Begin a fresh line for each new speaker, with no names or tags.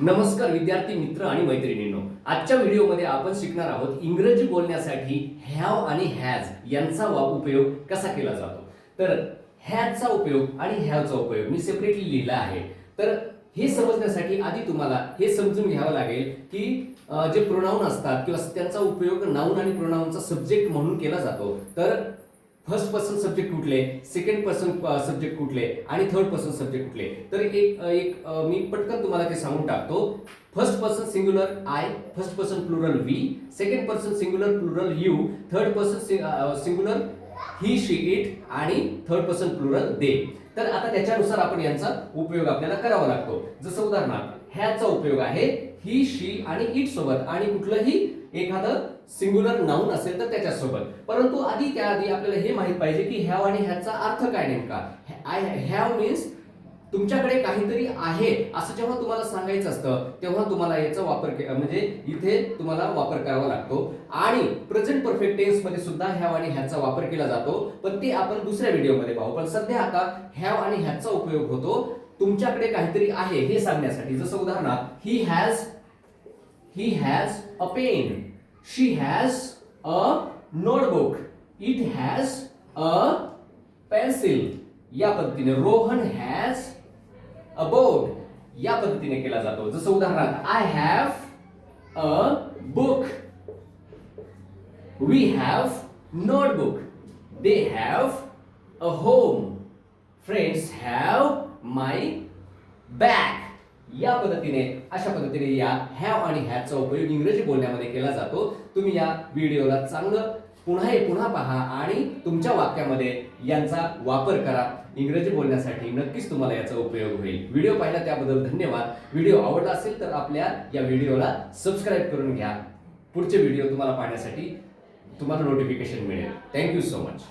नमस्कार विद्यार्थी मित्र आणि मैत्रिणींनो. आजच्या व्हिडिओमध्ये आपण शिकणार आहोत इंग्रजी बोलण्यासाठी हॅव आणि हॅज यांचा वा उपयोग कसा केला जातो. तर हॅजचा उपयोग आणि हॅवचा उपयोग मी सेपरेटली लिहिला आहे. तर हे समजण्यासाठी आधी तुम्हाला हे समजून घ्यावं लागेल की जे प्रोनाऊन असतात किंवा त्यांचा उपयोग नाऊन आणि प्रोनाऊनचा सब्जेक्ट म्हणून केला जातो. तर फर्स्ट पर्सन सब्जेक्ट कुठले? सेकंड पर्सन सब्जेक्ट कुठले? आणि थर्ड पर्सन सब्जेक्ट कुठले? तर एक एक मी पटकन तुम्हाला ते सांगून टाकतो. First person singular I first person plural we second person singular plural you third person singular he she it आणि थर्ड पर्सन प्लुरल दे तर आता त्याच्यानुसार आपण यांचा उपयोग आपल्याला करावा लागतो. जसं उदाहरणार्थ ह्याचा उपयोग आहे ही शी आणि इट सोबत आणि कुठलंही एखादं सिंग्युलर नाऊन असेल तर त्याच्यासोबत. परंतु आधी त्याआधी आपल्याला हे माहीत पाहिजे की ह्याव आणि ह्याचा अर्थ काय नेमका? आय हॅव मीन्स तुमच्याकडे काहीतरी आहे असं जेव्हा तुम्हाला सांगायचं असतं तेव्हा तुम्हाला याचा वापर म्हणजे इथे तुम्हाला वापर करावा लागतो. आणि प्रेझेंट परफेक्ट टेन्समध्ये सुद्धा हॅव आणि ह्याचा वापर केला जातो. पण ते आपण दुसऱ्या व्हिडिओमध्ये पाहू. पण सध्या आता हॅव आणि ह्याचा उपयोग होतो. तुमच्याकडे काहीतरी आहे हे सांगण्यासाठी. जसं उदाहरणार्थ he has he has a pen she has a notebook it has a pencil या पद्धतीने. रोहन हॅज अबाउट या पद्धतीने केला जातो. जसं उदाहरणार्थ I have a book we have notebook they have a home friends have my bag या पद्धतीने अशा पद्धतीने या हॅव आणि हॅवचा उपयोग इंग्रजी बोलण्यामध्ये केला जातो. तुम्ही या व्हिडिओला चांगलं पुन्हा पुन्हा पहा आणि तुमच्या वाक्यामध्ये यांचा वापर करा. इंग्रजी बोलण्यासाठी नक्कीच तुम्हाला याचा उपयोग होईल. व्हिडिओ पाहिला त्याबद्दल धन्यवाद. व्हिडिओ आवडला असेल तर आपल्या या व्हिडिओला सबस्क्राईब करून घ्या. पुढचे व्हिडिओ तुम्हाला पाहण्यासाठी तुम्हाला नोटिफिकेशन मिळेल. Thank you so much